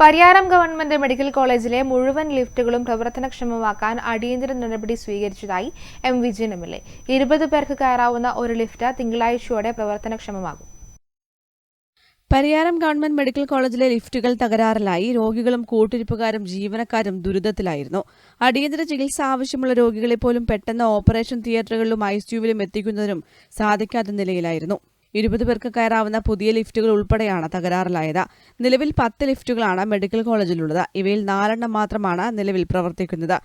Pariyaram government medical കോളേജിലെ മുഴുവൻ ലിഫ്റ്റുകളും പ്രവർത്തനക്ഷമമാക്കാൻ അടിയന്തര നടപടി സ്വീകരിച്ചതായി M Vijayan M L A. ഇരുപത് പേർക്ക് കയറാവുന്ന ഒരു ലിഫ്റ്റ് തിങ്കളാഴ്ചയോടെ പ്രവർത്തനക്ഷമമാകും. പരിയാരം ഗവൺമെന്റ് മെഡിക്കൽ കോളേജിലെ ലിഫ്റ്റുകൾ തകരാറിലായി. രോഗികളും കൂട്ടിരിപ്പുകാരും ജീവനക്കാരും ദുരിതത്തിലായിരുന്നു. അടിയന്തര ചികിത്സ ആവശ്യമുള്ള രോഗികളെ പോലും പെട്ടെന്ന് ഓപ്പറേഷൻ തിയേറ്ററുകളിലും ഐസിയുവിലും എത്തിക്കുന്നതിനും സാധിക്കാത്ത നിലയിലായിരുന്നു. ഇരുപത് പേർക്ക് കയറാവുന്ന പുതിയ ലിഫ്റ്റുകൾ ഉൾപ്പെടെയാണ് തകരാറിലായത്. നിലവിൽ പത്ത് ലിഫ്റ്റുകളാണ് മെഡിക്കൽ കോളേജിലുള്ളത്. ഇവയിൽ നാലെണ്ണം മാത്രമാണ് നിലവിൽ പ്രവർത്തിക്കുന്നത്.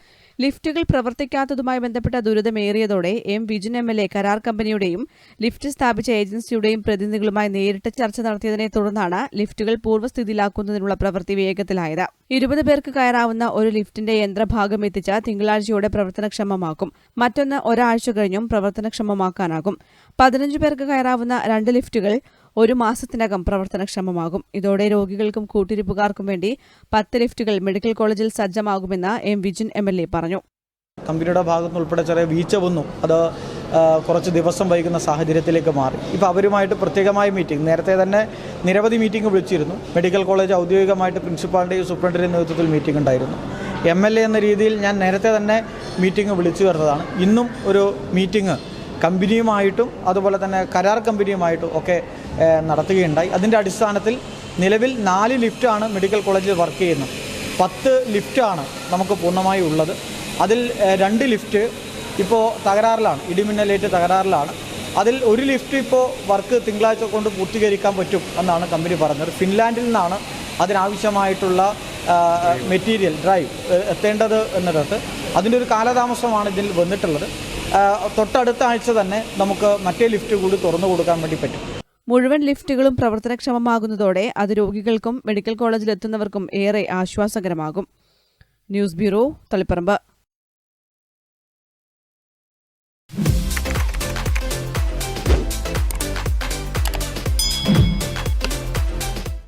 ലിഫ്റ്റുകൾ പ്രവർത്തിക്കാത്തതുമായി ബന്ധപ്പെട്ട ദുരിതമേറിയതോടെ M Vijin M L A കരാർ കമ്പനിയുടെയും ലിഫ്റ്റ് സ്ഥാപിച്ച ഏജൻസിയുടെയും പ്രതിനിധികളുമായി നേരിട്ട് ചർച്ച നടത്തിയതിനെ തുടർന്നാണ് ലിഫ്റ്റുകൾ പൂർവസ്ഥിതിയിലാക്കുന്നതിനുള്ള പ്രവൃത്തി വേഗത്തിലായത്. ഇരുപത് പേർക്ക് കയറാവുന്ന ഒരു ലിഫ്റ്റിന്റെ യന്ത്രഭാഗം എത്തിച്ച് തിങ്കളാഴ്ചയോടെ പ്രവർത്തനക്ഷമമാക്കും. മറ്റൊന്ന് ഒരാഴ്ച കഴിഞ്ഞും പ്രവർത്തനക്ഷമമാക്കാനാകും. പതിനഞ്ച് പേർക്ക് കയറാവുന്ന രണ്ട് ലിഫ്റ്റുകൾ ഒരു മാസത്തിനകം പ്രവർത്തനക്ഷമമാകും. ഇതോടെ രോഗികൾക്കും കൂട്ടിരിപ്പുകാർക്കും വേണ്ടി പത്ത് ലിഫ്റ്റുകൾ മെഡിക്കൽ കോളേജിൽ സജ്ജമാകുമെന്ന് M Vijin M L A പറഞ്ഞു. കമ്പനിയുടെ ഭാഗത്തുനിന്ന് ഉൾപ്പെടെ ചെറിയ വീഴ്ച വന്നു. അത് കുറച്ച് ദിവസം വൈകുന്ന സാഹചര്യത്തിലേക്ക് മാറി. ഇപ്പോൾ അവരുമായിട്ട് പ്രത്യേകമായ മീറ്റിംഗ്. നേരത്തെ തന്നെ നിരവധി മീറ്റിംഗ് വിളിച്ചിരുന്നു. മെഡിക്കൽ കോളേജ് ഔദ്യോഗികമായിട്ട് പ്രിൻസിപ്പാളിന്റെയും സൂപ്രണ്ടിന്റെയും നേതൃത്വത്തിൽ മീറ്റിംഗ് ഉണ്ടായിരുന്നു. എം എൽ എ എന്ന രീതിയിൽ ഞാൻ നേരത്തെ തന്നെ മീറ്റിംഗ് വിളിച്ചു വരുന്നതാണ്. ഇന്നും ഒരു മീറ്റിംഗ് കമ്പനിയുമായിട്ടും അതുപോലെ തന്നെ കരാർ കമ്പനിയുമായിട്ടും ഒക്കെ നടത്തുകയുണ്ടായി. അതിന്റെ അടിസ്ഥാനത്തിൽ നിലവിൽ നാല് ലിഫ്റ്റാണ് മെഡിക്കൽ കോളേജിൽ വർക്ക് ചെയ്യുന്നത്. പത്ത് ലിഫ്റ്റാണ് നമുക്ക് പൂർണമായി ഉള്ളത്. അതിൽ രണ്ട് ലിഫ്റ്റ് ഇപ്പോൾ തകരാറിലാണ്. ഇടിമിന്നലേറ്റ് തകരാറിലാണ്. അതിൽ ഒരു ലിഫ്റ്റ് ഇപ്പോൾ വർക്ക് തിങ്കളാഴ്ച കൊണ്ട് പൂർത്തീകരിക്കാൻ പറ്റും എന്നാണ് കമ്പനി പറഞ്ഞത്. ഫിൻലാൻഡിൽ നിന്നാണ് അതിനാവശ്യമായിട്ടുള്ള മെറ്റീരിയൽ ഡ്രൈവ് എത്തേണ്ടത് എന്നിടത്ത് അതിന്റെ ഒരു കാലതാമസമാണ് ഇതിൽ വന്നിട്ടുള്ളത്. തൊട്ടടുത്ത ആഴ്ച തന്നെ നമുക്ക് മറ്റേ ലിഫ്റ്റ് കൂടി തുറന്നു കൊടുക്കാൻ വേണ്ടി പറ്റും. മുഴുവൻ ലിഫ്റ്റുകളും പ്രവർത്തനക്ഷമമാകുന്നതോടെ അത് രോഗികൾക്കും മെഡിക്കൽ കോളേജിലെത്തുന്നവർക്കും ഏറെ ആശ്വാസകരമാകും. News bureau Taliparamba.